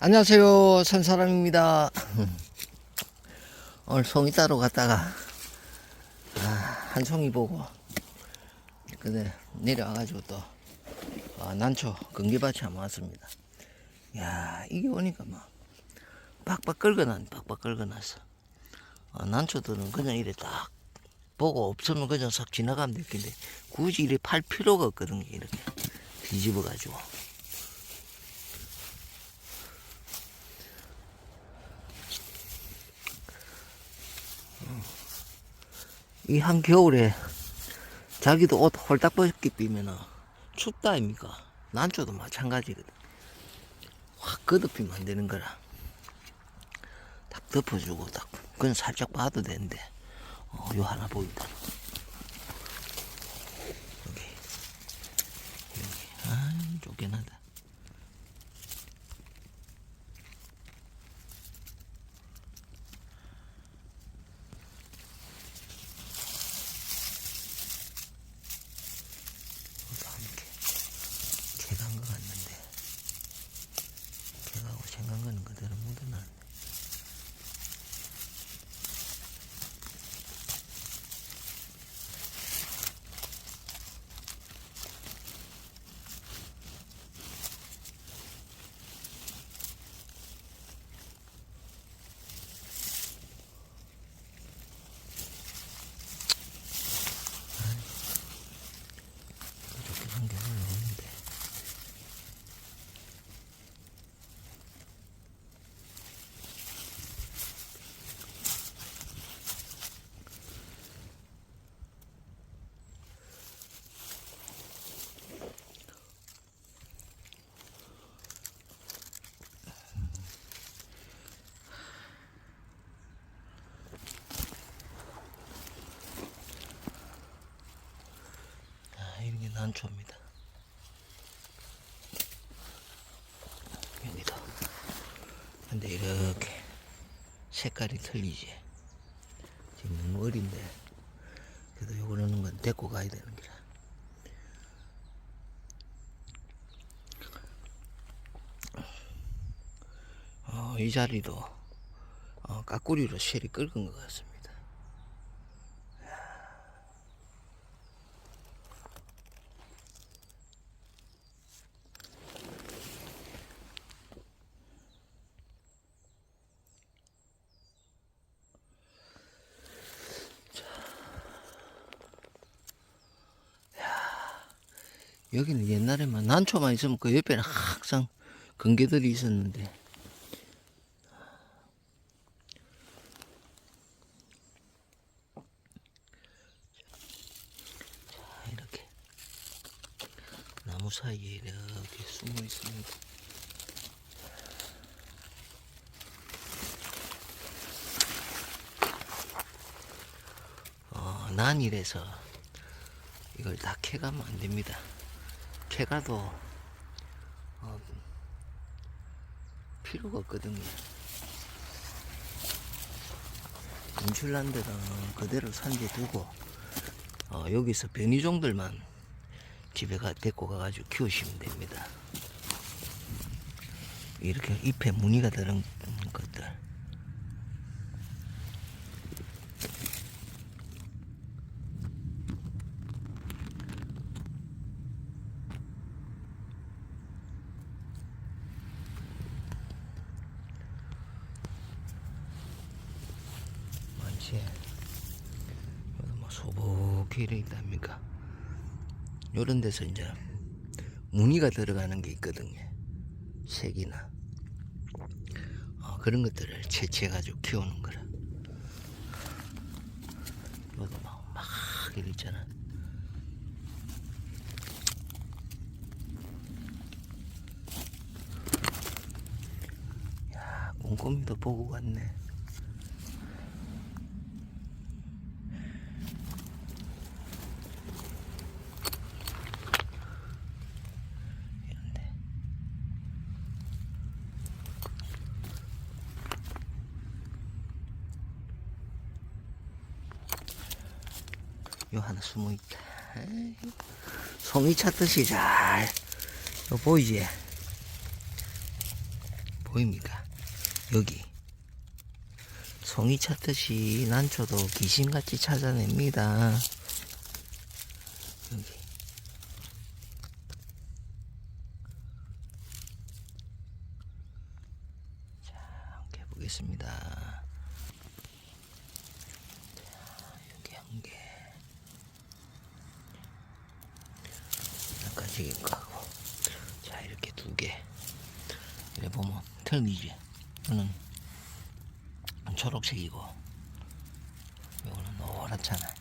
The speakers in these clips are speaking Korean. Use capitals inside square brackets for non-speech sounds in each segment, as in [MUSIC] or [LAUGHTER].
안녕하세요 산사람입니다. [LAUGHS] 오늘 송이 따러 갔다가 아, 한 송이 보고 근데 내려와가지고 또 아, 난초 건기밭에 한번 왔습니다. 야 이게 오니까 막 빡빡 긁어놨 빡빡 긁어놨어 아, 난초들은 그냥 이래 딱 보고 없으면 그냥 싹 지나가면 될 텐데 굳이 이래 팔 필요가 없거든요 이렇게 뒤집어 가지고 이 한겨울에 자기도 옷 홀딱 벗기 삐면은 춥다 아닙니까? 난초도 마찬가지거든. 확 걷어피면 안 되는 거라. 딱 덮어주고 딱 그건 살짝 봐도 되는데 어, 요 하나 보인다. 여기 여기 아 쫓겨나다. 이것도 함께 개간 것 같는데 개가고 생간 거는 그대로 묻어놨네. 이렇게 한게 올라오는데 아, 이런 게 난초입니다. 여기도. 근데 이렇게 색깔이 틀리지. 지금 너무 어린데. 그래도 요거는 건 데리고 가야 되는 거라. 어, 이 자리도 어, 까꾸리로 쉘이 끓은 것 같습니다. 여기는 옛날에만 난초만 있으면 그 옆에는 항상 건개들이 있었는데 자 이렇게 나무 사이에 이렇게 숨어 있습니다. 어, 난이래서 이걸 다 캐가면 안 됩니다. 캐가도 어, 필요가 없거든요. 데는 그대로 산지에 두고 어, 여기서 변이종들만 집에 가 데리고 가가지고 키우시면 됩니다. 이렇게 잎에 무늬가 들은 여기 뭐 소복히 이래 있답니까? 요런 데서 이제 무늬가 들어가는 게 있거든요. 색이나. 어, 그런 것들을 채취해 가지고 키우는 거라. 여기 막, 막 이래 있잖아. 야, 꼼꼼히도 보고 갔네. 요 하나 숨어 있다. 송이 찾듯이 잘. 요 보이지? 보입니까? 여기 송이 찾듯이 난초도 귀신같이 찾아냅니다. 여기 자, 함께 보겠습니다. 자, 여기 한 개. 여기까지 가고. 자, 이렇게 두 개. 이래 보면 틀리지. 이거는 초록색이고, 이거는 노랗잖아.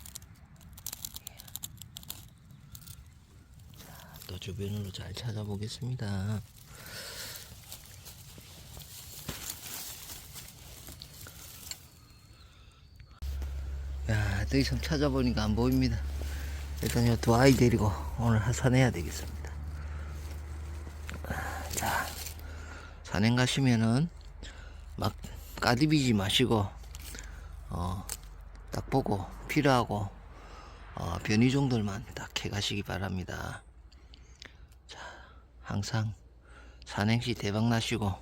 자, 또 주변으로 잘 찾아보겠습니다. 야, 더 이상 찾아보니까 안 보입니다. 일단 이두 아이 데리고 오늘 산해야 되겠습니다. 아, 자, 산행 가시면은 막 까디비지 마시고, 어, 딱 보고 필요하고, 어, 변이 정도만 딱 해가시기 바랍니다. 자, 항상 산행시 대박 나시고,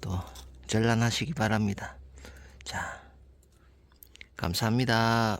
또 전란하시기 바랍니다. 자, 감사합니다.